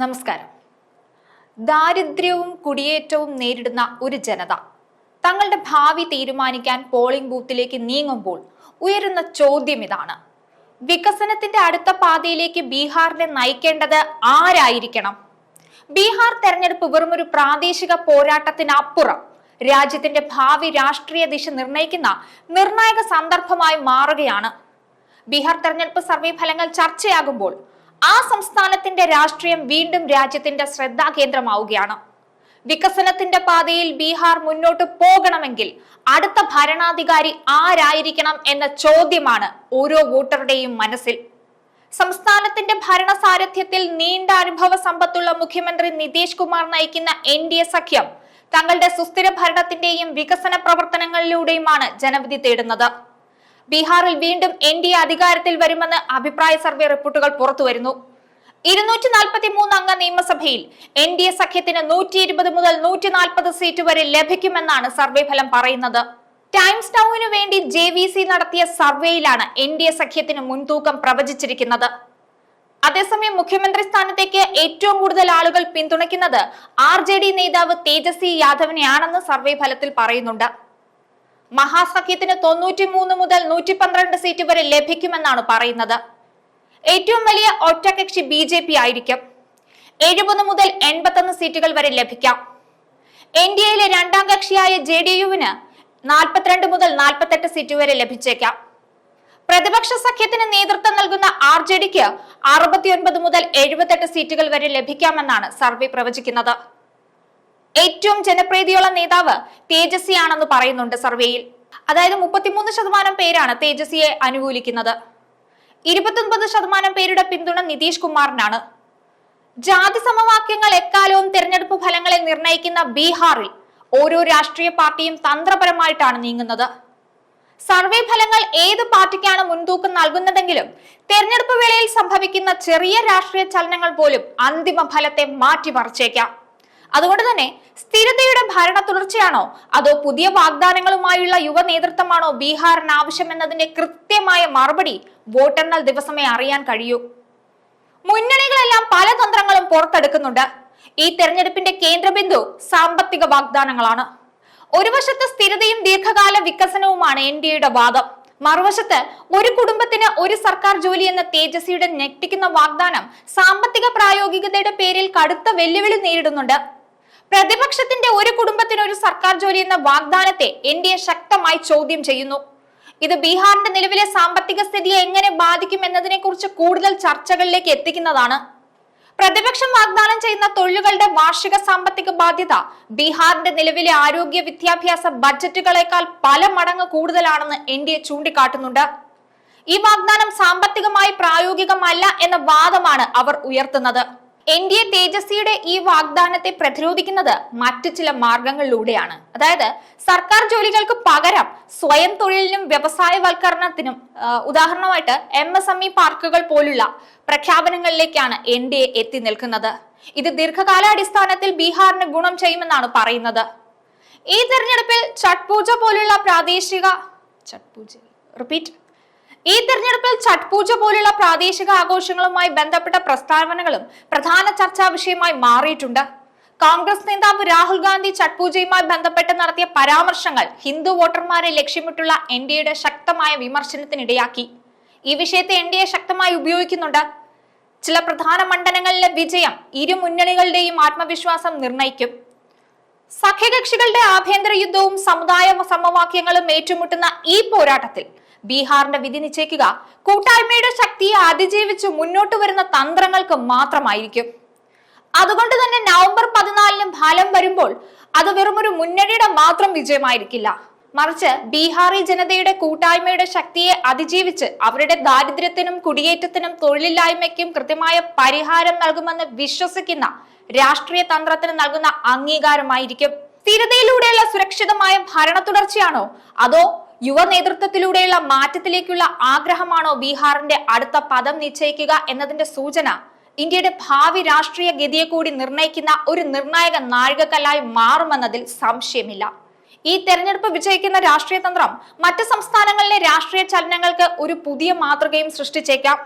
നമസ്കാരം. ദാരിദ്ര്യവും കുടിയേറ്റവും നേരിടുന്ന ഒരു ജനത തങ്ങളുടെ ഭാവി തീരുമാനിക്കാൻ പോളിംഗ് ബൂത്തിലേക്ക് നീങ്ങുമ്പോൾ ഉയരുന്ന ചോദ്യം ഇതാണ്. വികസനത്തിന്റെ അടുത്ത പാതയിലേക്ക് ബീഹാറിനെ നയിക്കേണ്ടത് ആരായിരിക്കണം? ബീഹാർ തെരഞ്ഞെടുപ്പ് വെറും ഒരു പ്രാദേശിക പോരാട്ടത്തിനപ്പുറം. രാജ്യത്തിന്റെ ഭാവി രാഷ്ട്രീയ ദിശ നിർണയിക്കുന്ന നിർണായക സന്ദർഭമായി മാറുകയാണ്. ബീഹാർ തെരഞ്ഞെടുപ്പ് സർവേ ഫലങ്ങൾ ചർച്ചയാകുമ്പോൾ ആ സംസ്ഥാനത്തിന്റെ രാഷ്ട്രീയം വീണ്ടും രാജ്യത്തിന്റെ ശ്രദ്ധാകേന്ദ്രമാവുകയാണ്. വികസനത്തിന്റെ പാതയിൽ ബീഹാർ മുന്നോട്ട് പോകണമെങ്കിൽ അടുത്ത ഭരണാധികാരി ആരായിരിക്കണം എന്ന ചോദ്യമാണ് ഓരോ വോട്ടറുടെയും മനസ്സിൽ. സംസ്ഥാനത്തിന്റെ ഭരണസാരഥ്യത്തിൽ നീണ്ട അനുഭവ സമ്പത്തുള്ള മുഖ്യമന്ത്രി നിതീഷ് കുമാർ നയിക്കുന്ന എൻ ഡി എ സഖ്യം തങ്ങളുടെ സുസ്ഥിര ഭരണത്തിന്റെയും വികസന പ്രവർത്തനങ്ങളിലൂടെയുമാണ് ജനവിധി തേടുന്നത്. ബീഹാറിൽ വീണ്ടും എൻ ഡി എ അധികാരത്തിൽ വരുമെന്ന് അഭിപ്രായ സർവേ റിപ്പോർട്ടുകൾ പുറത്തുവരുന്നു. ഇരുന്നൂറ്റി നാൽപ്പത്തി മൂന്ന് അംഗ നിയമസഭയിൽ എൻ ഡി എ സഖ്യത്തിന് നൂറ്റി ഇരുപത് മുതൽ നൂറ്റി നാൽപ്പത് സീറ്റ് വരെ ലഭിക്കുമെന്നാണ് സർവേ ഫലം പറയുന്നത്. ടൈംസ് നൌവിനു വേണ്ടി ജെ വി സി നടത്തിയ സർവേയിലാണ് എൻ ഡി എ സഖ്യത്തിന് മുൻതൂക്കം പ്രവചിച്ചിരിക്കുന്നത്. അതേസമയം മുഖ്യമന്ത്രി സ്ഥാനത്തേക്ക് ഏറ്റവും കൂടുതൽ ആളുകൾ പിന്തുണയ്ക്കുന്നത് ആർ ജെ ഡി നേതാവ് തേജസ്വി യാദവിനെയാണെന്ന് സർവേ ഫലത്തിൽ പറയുന്നുണ്ട്. മഹാസഖ്യത്തിന് തൊണ്ണൂറ്റി മൂന്ന് മുതൽ നൂറ്റി പന്ത്രണ്ട് സീറ്റ് വരെ ലഭിക്കുമെന്നാണ് പറയുന്നത്. ഏറ്റവും വലിയ ഒറ്റകക്ഷി ബി ജെ പി ആയിരിക്കും. എഴുപത് മുതൽ എൺപത്തൊന്ന് സീറ്റുകൾ വരെ ലഭിക്കാം. എൻ ഡി എയിലെ രണ്ടാം കക്ഷിയായ ജെ ഡി യുവിന് നാൽപ്പത്തിരണ്ട് മുതൽ നാൽപ്പത്തെട്ട് സീറ്റ് വരെ ലഭിച്ചേക്കാം. പ്രതിപക്ഷ സഖ്യത്തിന് നേതൃത്വം നൽകുന്ന ആർ ജെ ഡിക്ക് അറുപത്തിയൊൻപത് മുതൽ എഴുപത്തെട്ട് സീറ്റുകൾ വരെ ലഭിക്കാമെന്നാണ് സർവേ പ്രവചിക്കുന്നത്. ഏറ്റവും ജനപ്രീതിയുള്ള നേതാവ് തേജസ്വിയാണെന്ന് പറയുന്നുണ്ട് സർവേയിൽ. അതായത് മുപ്പത്തിമൂന്ന് ശതമാനം പേരാണ് തേജസ്വിയെ അനുകൂലിക്കുന്നത്. ഇരുപത്തൊൻപത് ശതമാനം പേരുടെ പിന്തുണ നിതീഷ് കുമാറിനാണ്. ജാതി സമവാക്യങ്ങൾ എക്കാലവും തിരഞ്ഞെടുപ്പ് ഫലങ്ങളെ നിർണയിക്കുന്ന ബീഹാറിൽ ഓരോ രാഷ്ട്രീയ പാർട്ടിയും തന്ത്രപരമായിട്ടാണ് നീങ്ങുന്നത്. സർവേ ഫലങ്ങൾ ഏത് പാർട്ടിക്കാണ് മുൻതൂക്കം നൽകുന്നതെങ്കിലും തെരഞ്ഞെടുപ്പ് വേളയിൽ സംഭവിക്കുന്ന ചെറിയ രാഷ്ട്രീയ ചലനങ്ങൾ പോലും അന്തിമ ഫലത്തെ മാറ്റിമറിച്ചേക്കാം. അതുകൊണ്ട് തന്നെ സ്ഥിരതയുടെ ഭരണ തുടർച്ചയാണോ? അതോ പുതിയ വാഗ്ദാനങ്ങളുമായുള്ള യുവ നേതൃത്വമാണോ ബീഹാറിന് ആവശ്യമെന്നതിന്റെ കൃത്യമായ മറുപടി വോട്ടെണ്ണൽ ദിവസമേ അറിയാൻ കഴിയൂ? മുന്നണികളെല്ലാം പല തന്ത്രങ്ങളും പുറത്തെടുക്കുന്നുണ്ട്. ഈ തെരഞ്ഞെടുപ്പിന്റെ കേന്ദ്രബിന്ദു സാമ്പത്തിക വാഗ്ദാനങ്ങളാണ്. ഒരു വശത്ത് സ്ഥിരതയും ദീർഘകാല വികസനവുമാണ് എൻ ഡി എയുടെ വാദം. മറുവശത്ത് ഒരു കുടുംബത്തിന് ഒരു സർക്കാർ ജോലി എന്ന തേജസ്വിയുടെ ഞെട്ടിക്കുന്ന വാഗ്ദാനം സാമ്പത്തിക പ്രായോഗികതയുടെ പേരിൽ കടുത്ത വെല്ലുവിളി നേരിടുന്നുണ്ട്. പ്രതിപക്ഷത്തിന്റെ ഒരു കുടുംബത്തിന് ഒരു സർക്കാർ ജോലി എന്ന വാഗ്ദാനത്തെ എൻ ഡി എ ശക്തമായി ചോദ്യം ചെയ്യുന്നു. ഇത് ബീഹാറിന്റെ നിലവിലെ സാമ്പത്തിക സ്ഥിതിയെ എങ്ങനെ ബാധിക്കും എന്നതിനെ കുറിച്ച് കൂടുതൽ ചർച്ചകളിലേക്ക് എത്തിക്കുന്നതാണ്. പ്രതിപക്ഷം വാഗ്ദാനം ചെയ്യുന്ന തൊഴിലുകളുടെ വാർഷിക സാമ്പത്തിക ബാധ്യത ബീഹാറിന്റെ നിലവിലെ ആരോഗ്യ വിദ്യാഭ്യാസ ബജറ്റുകളെക്കാൾ പല മടങ്ങ് കൂടുതലാണെന്ന് എൻ ഡി എ ചൂണ്ടിക്കാട്ടുന്നുണ്ട്. ഈ വാഗ്ദാനം സാമ്പത്തികമായി പ്രായോഗികമല്ല എന്ന വാദമാണ് അവർ ഉയർത്തുന്നത്. എൻ ഡി എ തേജസ്വിയുടെ ഈ വാഗ്ദാനത്തെ പ്രതിരോധിക്കുന്നത് മറ്റു ചില മാർഗങ്ങളിലൂടെയാണ്. അതായത് സർക്കാർ ജോലികൾക്ക് പകരം സ്വയം തൊഴിലിനും വ്യവസായവൽക്കരണത്തിനും ഉദാഹരണമായിട്ട് എം എസ് എം ഇ പാർക്കുകൾ പോലുള്ള പ്രഖ്യാപനങ്ങളിലേക്കാണ് എൻ ഡി എ എത്തി നിൽക്കുന്നത്. ഇത് ദീർഘകാലാടിസ്ഥാനത്തിൽ ബീഹാറിന് ഗുണം ചെയ്യുമെന്നാണ് പറയുന്നത്. ഈ തെരഞ്ഞെടുപ്പിൽ ഛട്ട് പൂജ പോലുള്ള പ്രാദേശിക ഛട്ട് പൂജ. റിപ്പീറ്റ്. ഈ തെരഞ്ഞെടുപ്പിൽ ഛട്ട് പൂജ പോലുള്ള പ്രാദേശിക ആഘോഷങ്ങളുമായി ബന്ധപ്പെട്ട പ്രസ്താവനകളും പ്രധാന ചർച്ചാ വിഷയമായി മാറിയിട്ടുണ്ട്. കോൺഗ്രസ് നേതാവ് രാഹുൽ ഗാന്ധി ഛട്ട് പൂജയുമായി ബന്ധപ്പെട്ട് നടത്തിയ പരാമർശങ്ങൾ ഹിന്ദു വോട്ടർമാരെ ലക്ഷ്യമിട്ടുള്ള എൻ ഡി എയുടെ ശക്തമായ വിമർശനത്തിനിടയാക്കി. ഈ വിഷയത്തെ എൻ ഡി എ ശക്തമായി ഉപയോഗിക്കുന്നുണ്ട്. ചില പ്രധാന മണ്ഡലങ്ങളിലെ വിജയം ഇരു മുന്നണികളുടെയും ആത്മവിശ്വാസം നിർണയിക്കും സഖ്യകക്ഷികളുടെ ആഭ്യന്തര യുദ്ധവും സമുദായ സമവാക്യങ്ങളും ഏറ്റുമുട്ടുന്ന ഈ പോരാട്ടത്തിൽ ബീഹാറിന്റെ വിധി നിശ്ചയിക്കുക കൂട്ടായ്മയുടെ ശക്തിയെ അതിജീവിച്ച് മുന്നോട്ട് വരുന്ന തന്ത്രങ്ങൾക്ക് മാത്രമായിരിക്കും. അതുകൊണ്ട് തന്നെ നവംബർ പതിനാലിന് ഫലം വരുമ്പോൾ അത് വെറുമൊരു മുന്നണിയുടെ മാത്രം വിജയമായിരിക്കില്ല. മറിച്ച് ബീഹാറി ജനതയുടെ കൂട്ടായ്മയുടെ ശക്തിയെ അതിജീവിച്ച് അവരുടെ ദാരിദ്ര്യത്തിനും കുടിയേറ്റത്തിനും തൊഴിലില്ലായ്മയ്ക്കും കൃത്യമായ പരിഹാരം നൽകുമെന്ന് വിശ്വസിക്കുന്ന രാഷ്ട്രീയ തന്ത്രത്തിന് നൽകുന്ന അംഗീകാരമായിരിക്കും. സ്ഥിരതയിലൂടെയുള്ള സുരക്ഷിതമായ ഭരണ തുടർച്ചയാണോ? അതോ യുവ നേതൃത്വത്തിലൂടെയുള്ള മാറ്റത്തിലേക്കുള്ള ആഗ്രഹമാണോ ബീഹാറിന്റെ അടുത്ത പദം നിശ്ചയിക്കുക എന്നതിന്റെ സൂചന? ഇന്ത്യയുടെ ഭാവി രാഷ്ട്രീയ ഗതിയെ കൂടി നിർണയിക്കുന്ന ഒരു നിർണായക നാഴികക്കല്ലായി മാറുമെന്നതിൽ സംശയമില്ല. ഈ തെരഞ്ഞെടുപ്പ് വിജയിക്കുന്ന രാഷ്ട്രീയ തന്ത്രം മറ്റ് സംസ്ഥാനങ്ങളിലെ രാഷ്ട്രീയ ചലനങ്ങൾക്ക് ഒരു പുതിയ മാതൃകയും സൃഷ്ടിച്ചേക്കാം.